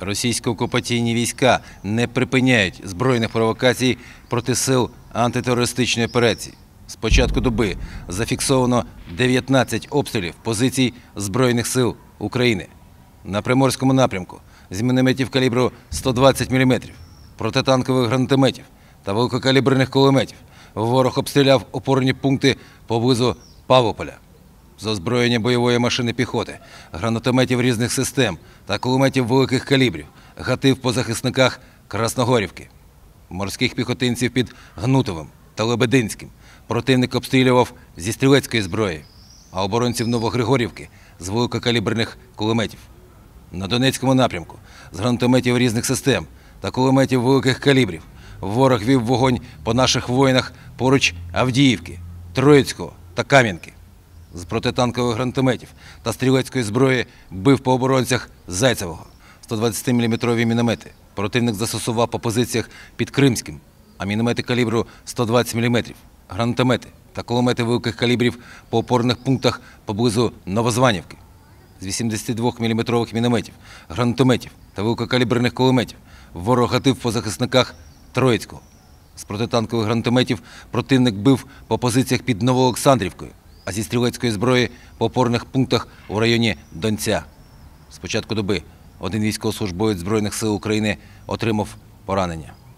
Російсько-окупаційні війська не припиняють збройних провокацій проти сил антитерористичної операції. З початку доби зафіксовано 19 обстрілів позицій Збройних сил України. На Приморському напрямку з мінометів калібру 120 мм, протитанкових гранатометів та великокаліберних кулеметів ворог обстріляв опорні пункти поблизу Павлополя з озброєння бойової машини піхоти, гранатометів різних систем та кулеметів великих калібрів, гатив по захисниках Красногорівки. Морських піхотинців під Гнутовим та Лебединським противник обстрілював зі стрілецької зброї, а оборонців Новогригорівки з великокаліберних кулеметів. На Донецькому напрямку з гранатометів різних систем та кулеметів великих калібрів ворог вів вогонь по наших воїнах поруч Авдіївки, Троїцького та Кам'янки. З протитанкових гранатометів та стрілецької зброї бив по оборонцях Зайцевого. 120-мм міномети противник застосував по позиціях під Кримським, а міномети калібру 120 мм, гранатомети та кулемети великих калібрів по опорних пунктах поблизу Новозванівки з 82-мм мінометів, гранатометів та великокаліберних кулеметів. Ворог гатив по захисниках Троїцького. З протитанкових гранатометів противник бив по позиціях під Новоолександрівкою, а зі стрілецької зброї по опорних пунктах у районі Донця. З початку доби один військовослужбовець Збройних сил України отримав поранення.